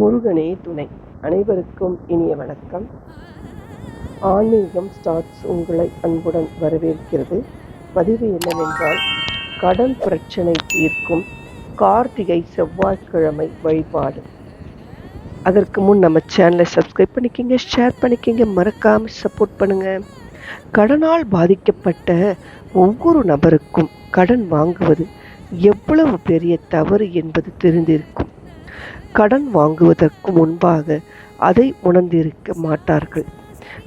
முருகனே துணை. அனைவருக்கும் இனிய வணக்கம். ஆன்மீகம் ஸ்டார்ட்ஸ் உங்களை அன்புடன் வரவேற்கிறது. பதிவு என்னவென்றால் கடன் பிரச்சனை தீர்க்கும் கார்த்திகை செவ்வாய்க்கிழமை வழிபாடு. அதற்கு முன் நம்ம சேனலை சப்ஸ்கிரைப் பண்ணிக்கிங்க ஷேர் பண்ணிக்கிங்க மறக்காமல் சப்போர்ட் பண்ணுங்கள் கடனால் பாதிக்கப்பட்ட ஒவ்வொரு நபருக்கும் கடன் வாங்குவது எவ்வளவு பெரிய தவறு என்பது தெரிந்திருக்கும். கடன் வாங்குவதற்கு முன்பாக அதை உணர்ந்திருக்க மாட்டார்கள்.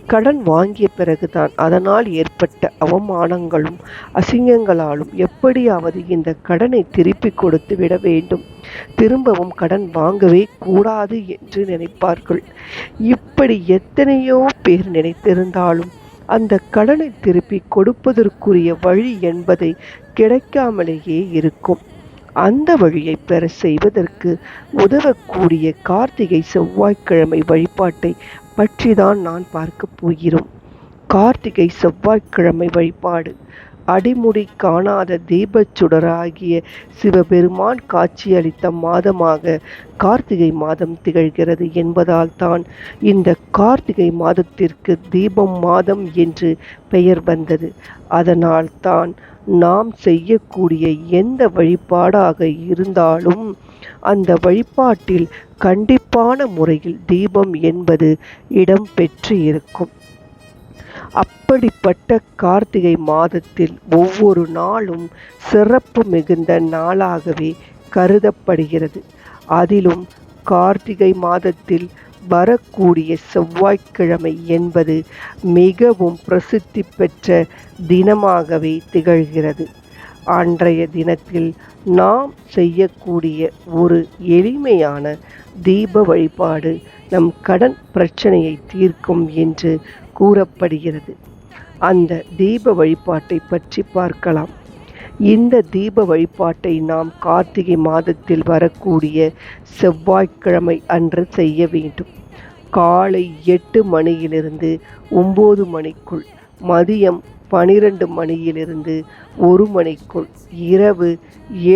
கடன் வாங்கிய பிறகுதான் அதனால் ஏற்பட்ட அவமானங்களும் அசிங்கங்களாலும் எப்படியாவது இந்த கடனை திருப்பி கொடுத்து விட வேண்டும். திரும்பவும் கடன் வாங்கவே கூடாது என்று நினைப்பார்கள். இப்படி எத்தனையோ பேர் நினைத்திருந்தாலும் அந்த கடனை திருப்பி கொடுப்பதற்குரிய வழி என்பதை கிடைக்காமலேயே இருக்கும். அந்த வழியை பெற செய்வதற்கு உதவக்கூடிய கார்த்திகை செவ்வாய்க்கிழமை வழிபாட்டை பற்றிதான் நான் பார்க்க போகிறோம். கார்த்திகை செவ்வாய்க்கிழமை வழிபாடு அடிமுடி காணாத தீபச்சுடராகிய சிவபெருமான் காட்சியளித்த மாதமாக கார்த்திகை மாதம் திகழ்கிறது என்பதால் தான் இந்த கார்த்திகை மாதத்திற்கு தீபம் மாதம் என்று பெயர் வந்தது. அதனால் தான் நாம் செய்யக்கூடிய எந்த வழிபாடாக இருந்தாலும் அந்த வழிபாட்டில் கண்டிப்பான முறையில் தீபம் என்பது இடம் பெற்று இருக்கும் அப்படிப்பட்ட கார்த்திகை மாதத்தில் ஒவ்வொரு நாளும் சிறப்பு மிகுந்த நாளாகவே கருதப்படுகிறது. அதிலும் கார்த்திகை மாதத்தில் வரக்கூடிய செவ்வாய்க்கிழமை என்பது மிகவும் பிரசித்தி பெற்ற தினமாகவே திகழ்கிறது. அன்றைய தினத்தில் நாம் செய்யக்கூடிய ஒரு எளிமையான தீப வழிபாடு நம் கடன் பிரச்சனையை தீர்க்கும் என்று கூறப்படுகிறது. அந்த தீப வழிபாட்டை பற்றி பார்க்கலாம். இந்த தீப வழிபாட்டை நாம் கார்த்திகை மாதத்தில் வரக்கூடிய செவ்வாய்க்கிழமை அன்று செய்ய வேண்டும். காலை எட்டு மணியிலிருந்து ஒம்பது மணிக்குள் மதியம் பனிரெண்டு மணியிலிருந்து ஒரு மணிக்குள் இரவு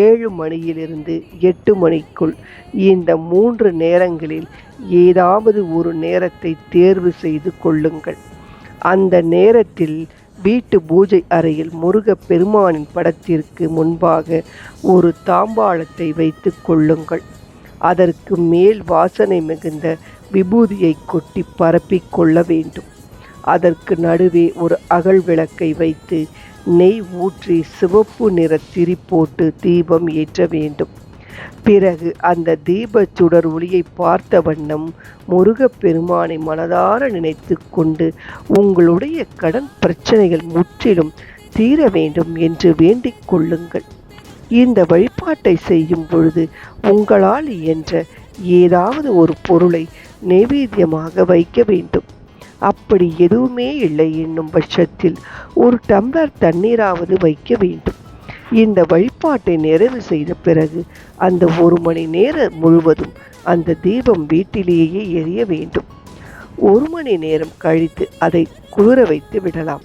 ஏழு மணியிலிருந்து எட்டு மணிக்குள். இந்த மூன்று நேரங்களில் ஏதாவது ஒரு நேரத்தை தேர்வு செய்து கொள்ளுங்கள். அந்த நேரத்தில் வீட்டு பூஜை அறையில் முருக பெருமானின் படத்திற்கு முன்பாக ஒரு தாம்பாளத்தை வைத்து கொள்ளுங்கள். அதற்கு மேல் வாசனை மிகுந்த விபூதியை கொட்டி பரப்பிக் கொள்ள வேண்டும். அதற்கு நடுவே ஒரு அகல் விளக்கை வைத்து நெய் ஊற்றி சிவப்பு நிற திரி போட்டு தீபம் ஏற்ற வேண்டும். பிறகு அந்த தீப சுடர் ஒளியை பார்த்த வண்ணம் முருகப்பெருமானை மனதார நினைத்து கொண்டு உங்களுடைய கடன் பிரச்சனைகள் முற்றிலும் தீர வேண்டும் என்று வேண்டிக் கொள்ளுங்கள். இந்த வழிபாட்டை செய்யும் பொழுது உங்களால் இயன்ற ஏதாவது ஒரு பொருளை நைவேத்தியமாக வைக்க வேண்டும். அப்படி எதுவுமே இல்லை என்னும் பட்சத்தில் ஒரு டம்ளர் தண்ணீராவது வைக்க வேண்டும். இந்த வழிபாட்டை நிறைவு செய்த பிறகு அந்த ஒரு மணி நேரம் முழுவதும் அந்த தீபம் வீட்டிலேயே எரிய வேண்டும். ஒரு மணி நேரம் கழித்து அதை குளிர வைத்து விடலாம்.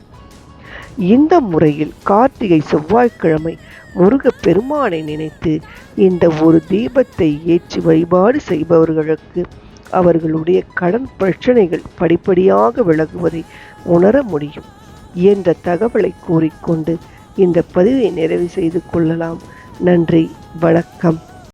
இந்த முறையில் கார்த்திகை செவ்வாய்க்கிழமை முருக பெருமானை நினைத்து இந்த ஒரு தீபத்தை ஏற்றி வழிபாடு செய்பவர்களுக்கு அவர்களுடைய கடன் பிரச்சனைகள் படிப்படியாக விலகுவதை உணர முடியும். என்ற தகவலை கூறிக்கொண்டு இந்த பதிவை நிறைவு செய்து கொள்ளலாம். நன்றி வணக்கம்.